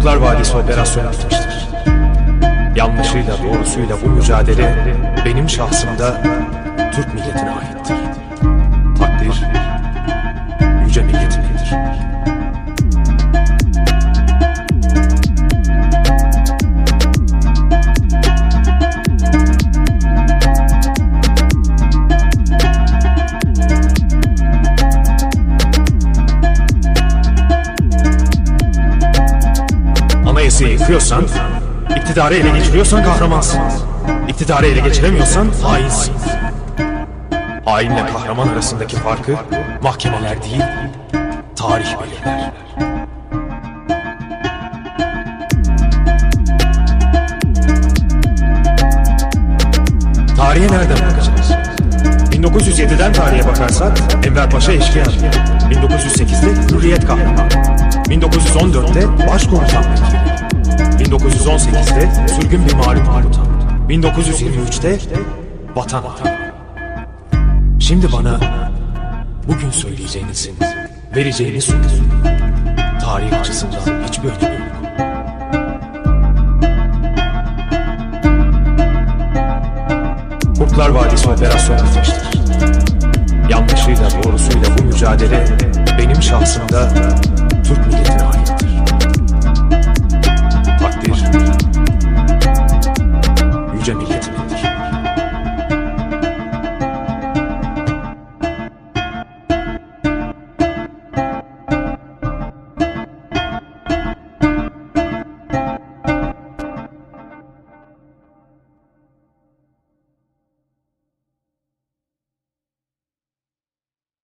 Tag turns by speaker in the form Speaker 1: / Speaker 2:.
Speaker 1: Kurtlar Vadisi operasyonu bitmiştir. Yanlışıyla doğrusuyla bu mücadele benim şahsımda Türk milletine aittir. Takdir yüce milletimindir. Anayasayı yıkıyorsan, iktidarı ele geçiriyorsan kahramansın. İktidarı ele geçiremiyorsan hainsin. Hainle kahraman arasındaki farkı mahkemeler değil, tarih belirler. Tarihe nereden bakacağız? 1907'den tarihe bakarsak Enver Paşa eşkıya. 1908'de Hürriyet kahramanı. 1914'te Başkomutan vekili. 1918'de sürgün bir komutan. 1923'te vatan. Şimdi bana bugün söyleyeceğinizin, vereceğiniz sözün tarih açısından hiçbir önemi yok. Kurtlar Vadisi operasyonu bitmiştir. Yanlışıyla doğrusuyla bu mücadele benim şahsımda Türk milleti cemiyetine.